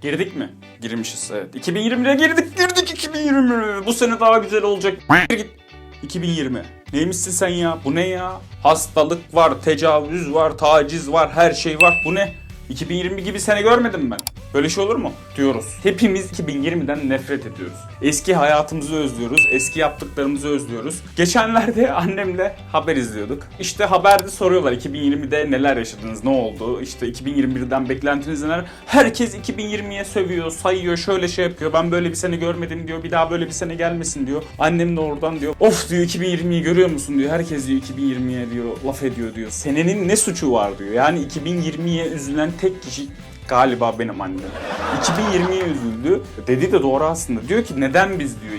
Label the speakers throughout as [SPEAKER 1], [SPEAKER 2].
[SPEAKER 1] Girdik mi? Girmişiz evet. 2020'ye girdik girdik 2020. Bu sene daha güzel olacak. Git. 2020. Neymişsin sen ya? Bu ne ya? Hastalık var, tecavüz var, taciz var, her şey var. Bu ne? 2020 gibi sene görmedim ben. Böyle şey olur mu? Diyoruz. Hepimiz 2020'den nefret ediyoruz. Eski hayatımızı özlüyoruz. Eski yaptıklarımızı özlüyoruz. Geçenlerde annemle haber izliyorduk. İşte haberde soruyorlar 2020'de neler yaşadınız, ne oldu? İşte 2021'den beklentiniz neler? Herkes 2020'ye sövüyor, sayıyor, şöyle şey yapıyor. Ben böyle bir sene görmedim diyor. Bir daha böyle bir sene gelmesin diyor. Annem de oradan diyor. Of diyor 2020'yi görüyor musun diyor. Herkes diyor 2020'ye diyor laf ediyor diyor. Senenin ne suçu var diyor. Yani 2020'ye üzülen tek kişi Galiba benim annem. 2020'ye üzüldü. Dedi de doğru aslında. Diyor ki neden biz diyor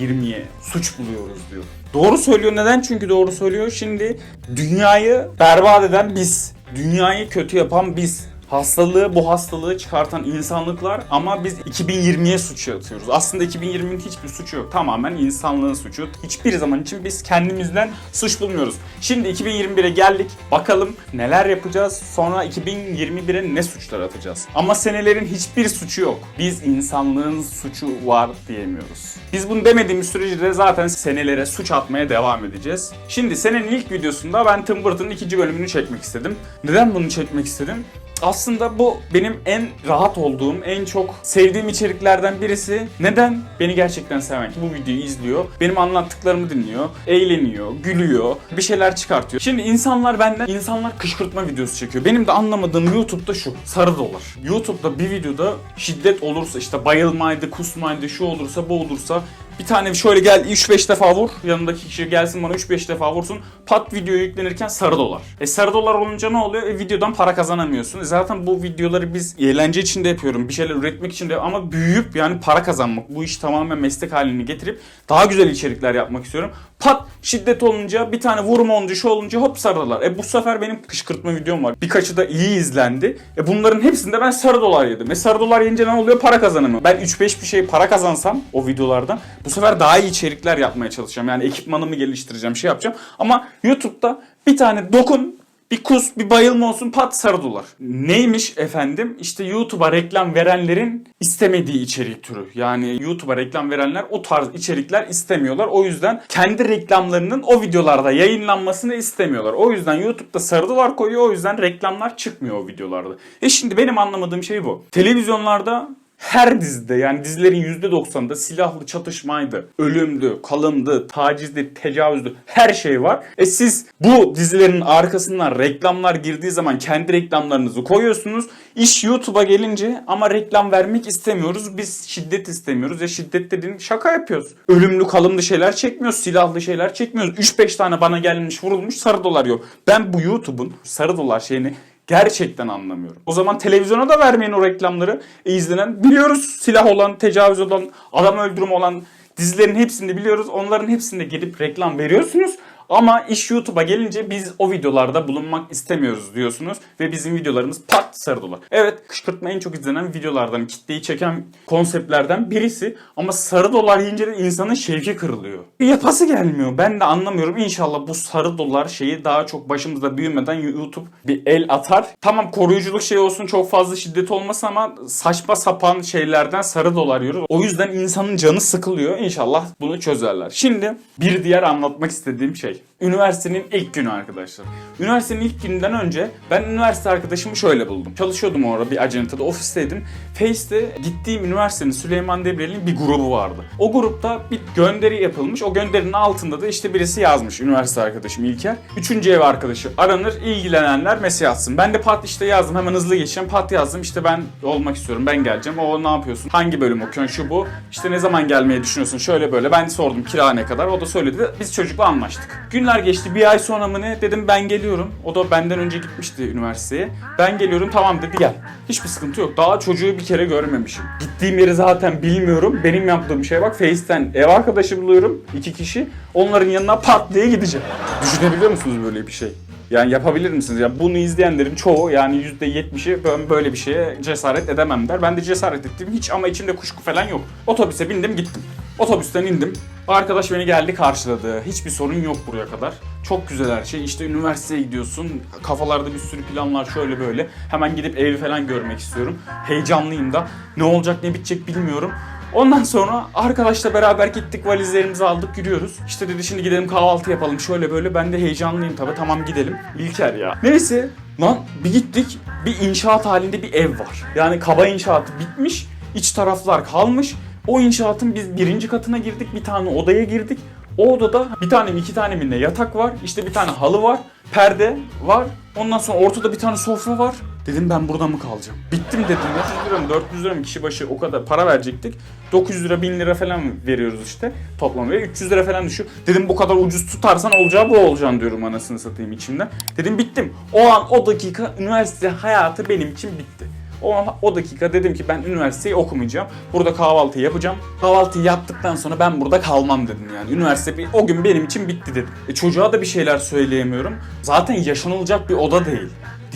[SPEAKER 1] 2020'ye suç buluyoruz diyor. Doğru söylüyor. Neden? Çünkü doğru söylüyor. Şimdi dünyayı berbat eden biz. Dünyayı kötü yapan biz. Hastalığı, bu hastalığı çıkartan insanlıklar ama biz 2020'ye suç atıyoruz. Aslında 2020'nin hiçbir suçu yok. Tamamen insanlığın suçu. Hiçbir zaman için biz kendimizden suç bulmuyoruz. Şimdi 2021'e geldik. Bakalım neler yapacağız. Sonra 2021'e ne suçlar atacağız. Ama senelerin hiçbir suçu yok. Biz insanlığın suçu var diyemiyoruz. Biz bunu demediğimiz sürece de zaten senelere suç atmaya devam edeceğiz. Şimdi senenin ilk videosunda ben Tim Burton'ın ikinci bölümünü çekmek istedim. Neden bunu çekmek istedim? Aslında bu benim en rahat olduğum, en çok sevdiğim içeriklerden birisi. Neden? Beni gerçekten seven ki bu videoyu izliyor. Benim anlattıklarımı dinliyor, eğleniyor, gülüyor, bir şeyler çıkartıyor. Şimdi insanlar benden insanlar kışkırtma videosu çekiyor. Benim de anlamadığım YouTube'da şu. Sarı dolar. YouTube'da bir videoda şiddet olursa işte bayılmaydı, kusmaydı, şu olursa, bu olursa bir tane şöyle gel 3-5 defa vur. Yanındaki kişi gelsin bana 3-5 defa vursun. Pat video yüklenirken sarı dolar. E sarı dolar olunca ne oluyor? E videodan para kazanamıyorsun. E zaten bu videoları biz eğlence için de yapıyorum. Bir şeyler üretmek için de ama büyüyüp yani para kazanmak. Bu iş tamamen meslek halini getirip daha güzel içerikler yapmak istiyorum. Pat şiddet olunca bir tane vurma olunca şu olunca hop sarı dolar. E bu sefer benim kışkırtma videom var. Birkaçı da iyi izlendi. E bunların hepsinde ben sarı dolar yedim. E sarı dolar yiyince ne oluyor? Para kazanamıyorum. Ben 3-5 bir şey para kazansam o videolardan bu sefer daha iyi içerikler yapmaya çalışacağım. Yani ekipmanımı geliştireceğim, şey yapacağım. Ama YouTube'da bir tane dokun, bir kus, bir bayılma olsun pat sarı. Neymiş efendim? İşte YouTube'a reklam verenlerin istemediği içerik türü. Yani YouTube'a reklam verenler o tarz içerikler istemiyorlar. O yüzden kendi reklamlarının o videolarda yayınlanmasını istemiyorlar. O yüzden YouTube'da sarı dolar koyuyor. O yüzden reklamlar çıkmıyor o videolarda. E şimdi benim anlamadığım şey bu. Televizyonlarda her dizide yani dizilerin %90'ında silahlı çatışmaydı, ölümdü, kalımdı, tacizdi, tecavüzdü her şey var. E siz bu dizilerin arkasından reklamlar girdiği zaman kendi reklamlarınızı koyuyorsunuz. İş YouTube'a gelince ama reklam vermek istemiyoruz. Biz şiddet istemiyoruz. Ya şiddet dediğin şaka yapıyoruz. Ölümlü kalımlı şeyler çekmiyoruz. Silahlı şeyler çekmiyoruz. 3-5 tane bana gelmiş vurulmuş sarı dolar yok. Ben bu YouTube'un sarı dolar şeyini Gerçekten anlamıyorum. O zaman televizyona da vermeyin o reklamları. E izlenen biliyoruz silah olan, tecavüz olan, adam öldürme olan dizilerin hepsini biliyoruz. Onların hepsinde gelip reklam veriyorsunuz. Ama iş YouTube'a gelince biz o videolarda bulunmak istemiyoruz diyorsunuz. Ve bizim videolarımız pat sarı dolar. Evet kışkırtma en çok izlenen videolardan, kitleyi çeken konseptlerden birisi. Ama sarı dolar yiyince de insanın şevki kırılıyor. Yapası gelmiyor. Ben de anlamıyorum. İnşallah bu sarı dolar şeyi daha çok başımızda büyümeden YouTube bir el atar. Tamam koruyuculuk şey olsun çok fazla şiddet olmasın ama saçma sapan şeylerden sarı dolar yiyoruz. O yüzden insanın canı sıkılıyor. İnşallah bunu çözerler. Şimdi bir diğer anlatmak istediğim şey. Tschüss. Üniversitenin ilk günü arkadaşlar. Üniversitenin ilk gününden önce ben üniversite arkadaşımı şöyle buldum. Çalışıyordum orada bir acentada, ofisteydim. Face'te gittiğim üniversitenin Süleyman Demirel'in bir grubu vardı. O grupta bir gönderi yapılmış. O gönderinin altında da işte birisi yazmış üniversite arkadaşım İlker. Üçüncü ev arkadaşı aranır, ilgilenenler mesaj atsın. Ben de pat işte yazdım, hemen hızlı geçeceğim. Pat yazdım işte ben olmak istiyorum, ben geleceğim. O ne yapıyorsun? Hangi bölüm okuyorsun? Şu bu. İşte ne zaman gelmeyi düşünüyorsun? Şöyle böyle. Ben sordum kira ne kadar. O da söyledi. Biz çocukla anlaştık. Günler geçti. Bir ay sonra mı ne? Dedim ben geliyorum. O da benden önce gitmişti üniversiteye. Ben geliyorum tamam dedi gel. Hiçbir sıkıntı yok. Daha çocuğu bir kere görmemişim. Gittiğim yeri zaten bilmiyorum. Benim yaptığım şeye bak. Face'ten ev arkadaşı buluyorum. iki kişi. Onların yanına pat diye gideceğim. Düşünebiliyor musunuz böyle bir şey? Yani yapabilir misiniz? Ya bunu izleyenlerin çoğu yani %70'i ben böyle bir şeye cesaret edemem der. Ben de cesaret ettim hiç ama içimde kuşku falan yok. Otobüse bindim gittim. Otobüsten indim. Arkadaş beni geldi karşıladı. Hiçbir sorun yok buraya kadar. Çok güzel her şey. İşte üniversiteye gidiyorsun. Kafalarda bir sürü planlar şöyle böyle. Hemen gidip evi falan görmek istiyorum. Heyecanlıyım da. Ne olacak ne bitecek bilmiyorum. Ondan sonra arkadaşla beraber gittik valizlerimizi aldık yürüyoruz. İşte dedi şimdi gidelim kahvaltı yapalım şöyle böyle. Ben de heyecanlıyım tabii tamam gidelim. İlker ya. Neyse lan bir gittik bir inşaat halinde bir ev var. Yani kaba inşaatı bitmiş. iç taraflar kalmış. O inşaatın biz birinci katına girdik. Bir tane odaya girdik. O odada bir tane iki tane mi yatak var. İşte bir tane halı var. Perde var. Ondan sonra ortada bir tane sofra var. Dedim ben burada mı kalacağım? Bittim dedim. 300 lira mı 400 lira mı kişi başı o kadar para verecektik. 900 lira 1000 lira falan veriyoruz işte toplam ve 300 lira falan düşüyor. Dedim bu kadar ucuz tutarsan olacağı bu olacaksın diyorum anasını satayım içimden. Dedim bittim. O an o dakika üniversite hayatı benim için bitti. O, an- o dakika dedim ki ben üniversiteyi okumayacağım. Burada kahvaltı yapacağım. Kahvaltıyı yaptıktan sonra ben burada kalmam dedim yani. Üniversite bir- o gün benim için bitti dedim. E, çocuğa da bir şeyler söyleyemiyorum. Zaten yaşanılacak bir oda değil.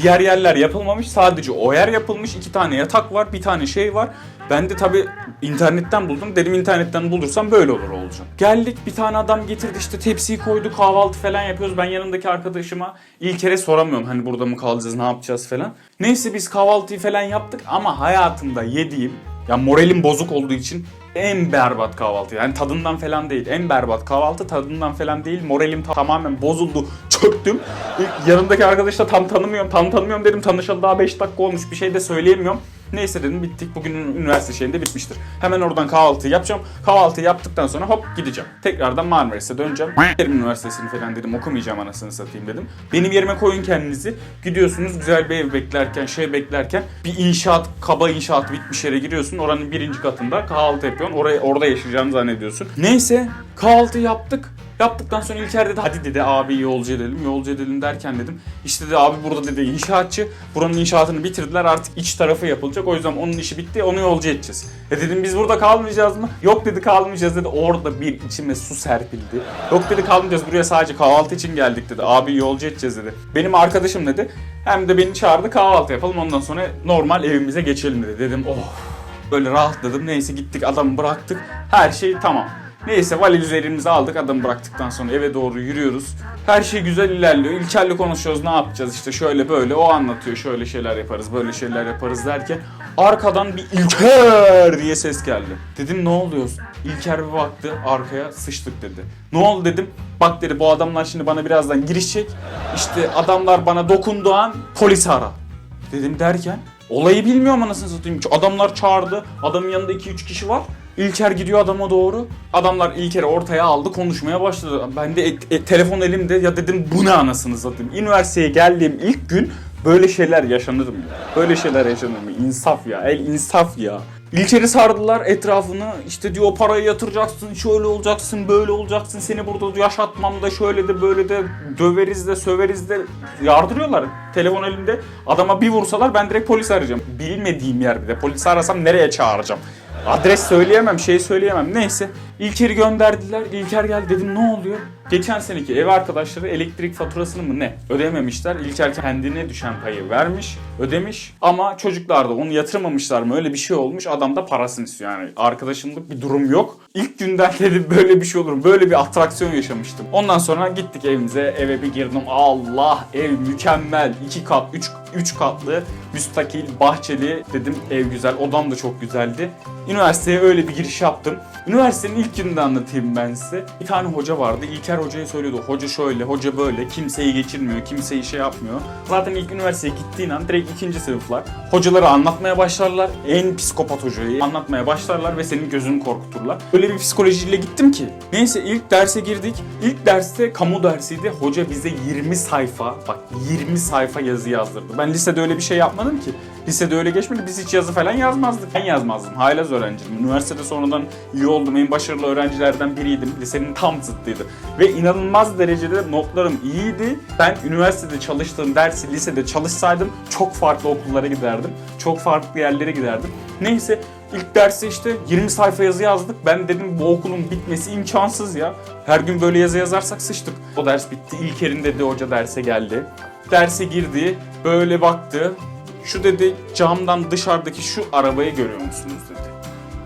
[SPEAKER 1] Diğer yerler yapılmamış. Sadece o yer yapılmış. iki tane yatak var. Bir tane şey var. Ben de tabii internetten buldum. Dedim internetten bulursam böyle olur olacak. Geldik bir tane adam getirdi işte tepsiyi koydu kahvaltı falan yapıyoruz. Ben yanımdaki arkadaşıma ilk kere soramıyorum hani burada mı kalacağız ne yapacağız falan. Neyse biz kahvaltıyı falan yaptık ama hayatımda yediğim ya moralim bozuk olduğu için en berbat kahvaltı. Yani tadından falan değil. En berbat kahvaltı tadından falan değil. Moralim ta- tamamen bozuldu. Çöktüm. İlk yanımdaki arkadaşla tam tanımıyorum. Tam tanımıyorum dedim. Tanışalı daha 5 dakika olmuş. Bir şey de söyleyemiyorum. Neyse dedim bittik. Bugünün üniversite şeyinde bitmiştir. Hemen oradan kahvaltıyı yapacağım. Kahvaltıyı yaptıktan sonra hop gideceğim. Tekrardan Marmaris'e döneceğim. Kerim Üniversitesi'ni falan dedim okumayacağım anasını satayım dedim. Benim yerime koyun kendinizi. Gidiyorsunuz güzel bir ev beklerken şey beklerken bir inşaat kaba inşaat bitmiş yere giriyorsun. Oranın birinci katında kahvaltı yapıyorsun. Oraya, orada yaşayacağını zannediyorsun. Neyse kahvaltı yaptık. Yaptıktan sonra İlker dedi hadi dedi abi yolcu edelim yolcu edelim derken dedim işte dedi abi burada dedi inşaatçı buranın inşaatını bitirdiler artık iç tarafı yapılacak o yüzden onun işi bitti onu yolcu edeceğiz. E dedim biz burada kalmayacağız mı? Yok dedi kalmayacağız dedi orada bir içime su serpildi. Yok dedi kalmayacağız buraya sadece kahvaltı için geldik dedi abi yolcu edeceğiz dedi. Benim arkadaşım dedi hem de beni çağırdı kahvaltı yapalım ondan sonra normal evimize geçelim dedi. Dedim oh Böyle rahatladım. Neyse gittik adamı bıraktık. Her şey tamam. Neyse valizlerimizi aldık adamı bıraktıktan sonra eve doğru yürüyoruz. Her şey güzel ilerliyor. İlker'le konuşuyoruz ne yapacağız işte şöyle böyle. O anlatıyor şöyle şeyler yaparız böyle şeyler yaparız derken arkadan bir İlker diye ses geldi. Dedim ne oluyor? İlker bir baktı arkaya sıçtık dedi. Ne oldu dedim. Bak dedi bu adamlar şimdi bana birazdan girişecek. İşte adamlar bana dokunduğu an polis ara. Dedim derken olayı bilmiyorum anasını satayım. Adamlar çağırdı. Adamın yanında 2-3 kişi var. İlker gidiyor adama doğru. Adamlar İlker'i ortaya aldı konuşmaya başladı. Ben de e- telefon elimde ya dedim bu ne anasını satayım. Üniversiteye geldiğim ilk gün böyle şeyler yaşanır mı? Böyle şeyler yaşanır mı? İnsaf ya. El insaf ya. İlker'i sardılar etrafını işte diyor o parayı yatıracaksın şöyle olacaksın böyle olacaksın seni burada yaşatmam da şöyle de böyle de döveriz de söveriz de yardırıyorlar. Telefon elimde adama bir vursalar ben direkt polis arayacağım. Bilmediğim yer bir de polisi arasam nereye çağıracağım? Adres söyleyemem, şey söyleyemem. Neyse. İlker'i gönderdiler. İlker geldi dedim ne oluyor? Geçen seneki ev arkadaşları elektrik faturasını mı ne ödememişler. İlker kendine düşen payı vermiş, ödemiş. Ama çocuklar da onu yatırmamışlar mı öyle bir şey olmuş. Adam da parasını istiyor yani. Arkadaşımlık bir durum yok. İlk günden dedim böyle bir şey olur. mu? Böyle bir atraksiyon yaşamıştım. Ondan sonra gittik evimize. Eve bir girdim. Allah ev mükemmel. iki kat, üç, üç katlı, müstakil, bahçeli. Dedim ev güzel. Odam da çok güzeldi. Üniversiteye öyle bir giriş yaptım. Üniversitenin ilk gününde anlatayım ben size. Bir tane hoca vardı. İlker hocaya söylüyordu. Hoca şöyle, hoca böyle. Kimseyi geçirmiyor, kimseyi şey yapmıyor. Zaten ilk üniversiteye gittiğin an direkt ikinci sınıflar. Hocaları anlatmaya başlarlar. En psikopat hocayı anlatmaya başlarlar ve senin gözünü korkuturlar. Öyle bir psikolojiyle gittim ki. Neyse ilk derse girdik. İlk derste kamu dersiydi. Hoca bize 20 sayfa, bak 20 sayfa yazı yazdırdı. Ben lisede öyle bir şey yapmadım ki. Lisede öyle geçmedi. Biz hiç yazı falan yazmazdık. Ben yazmazdım. Haylaz öğrenciydim. Üniversitede sonradan iyi oldum. En başarılı öğrencilerden biriydim. Lisenin tam zıttıydı. Ve inanılmaz derecede notlarım iyiydi. Ben üniversitede çalıştığım dersi lisede çalışsaydım çok farklı okullara giderdim. Çok farklı yerlere giderdim. Neyse ilk derste işte 20 sayfa yazı yazdık. Ben dedim bu okulun bitmesi imkansız ya. Her gün böyle yazı yazarsak sıçtık. O ders bitti. İlker'in dedi hoca derse geldi. Derse girdi. Böyle baktı. Şu dedi camdan dışarıdaki şu arabayı görüyor musunuz dedi.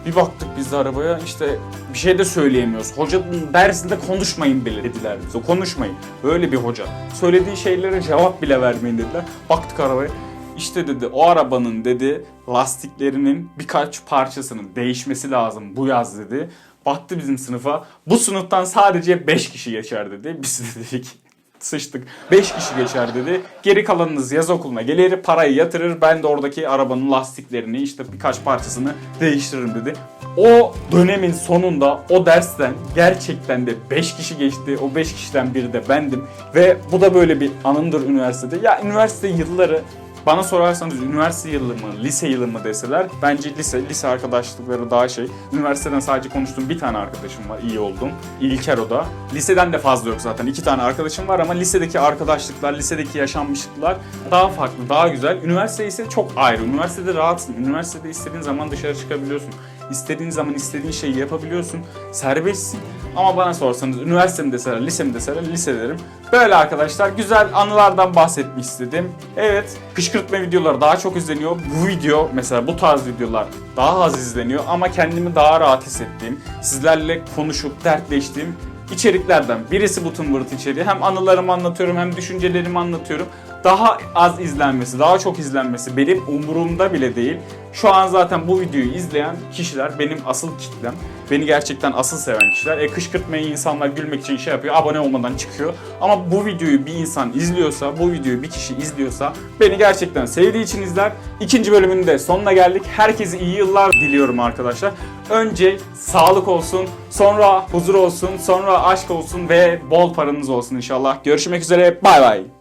[SPEAKER 1] Bir baktık biz de arabaya işte bir şey de söyleyemiyoruz. Hocanın dersinde konuşmayın bile dediler bize. Konuşmayın. Öyle bir hoca. Söylediği şeylere cevap bile vermeyin dediler. Baktık arabaya. İşte dedi o arabanın dedi lastiklerinin birkaç parçasının değişmesi lazım bu yaz dedi. Baktı bizim sınıfa. Bu sınıftan sadece 5 kişi geçer dedi. Biz de dedik sıçtık. 5 kişi geçer dedi. Geri kalanınız yaz okuluna gelir, parayı yatırır. Ben de oradaki arabanın lastiklerini işte birkaç parçasını değiştiririm dedi. O dönemin sonunda o dersten gerçekten de 5 kişi geçti. O 5 kişiden biri de bendim. Ve bu da böyle bir anımdır üniversitede. Ya üniversite yılları bana sorarsanız üniversite yılı mı, lise yılı mı deseler bence lise, lise arkadaşlıkları daha şey. Üniversiteden sadece konuştuğum bir tane arkadaşım var, iyi oldum. İlker o da. Liseden de fazla yok zaten. iki tane arkadaşım var ama lisedeki arkadaşlıklar, lisedeki yaşanmışlıklar daha farklı, daha güzel. Üniversite ise çok ayrı. Üniversitede rahatsın. Üniversitede istediğin zaman dışarı çıkabiliyorsun. İstediğin zaman istediğin şeyi yapabiliyorsun. Serbestsin. Ama bana sorsanız üniversite mi deseler, lise mi deseler lise derim. Böyle arkadaşlar güzel anılardan bahsetmek istedim. Evet kışkırtma videoları daha çok izleniyor. Bu video mesela bu tarz videolar daha az izleniyor ama kendimi daha rahat hissettiğim, sizlerle konuşup dertleştiğim içeriklerden birisi bu tımbırt içeriği. Hem anılarımı anlatıyorum hem düşüncelerimi anlatıyorum. Daha az izlenmesi, daha çok izlenmesi benim umurumda bile değil. Şu an zaten bu videoyu izleyen kişiler benim asıl kitlem. Beni gerçekten asıl seven kişiler. E kışkırtmayı insanlar gülmek için şey yapıyor, abone olmadan çıkıyor. Ama bu videoyu bir insan izliyorsa, bu videoyu bir kişi izliyorsa beni gerçekten sevdiği için izler. İkinci bölümün de sonuna geldik. Herkese iyi yıllar diliyorum arkadaşlar. Önce sağlık olsun, sonra huzur olsun, sonra aşk olsun ve bol paranız olsun inşallah. Görüşmek üzere, bay bay.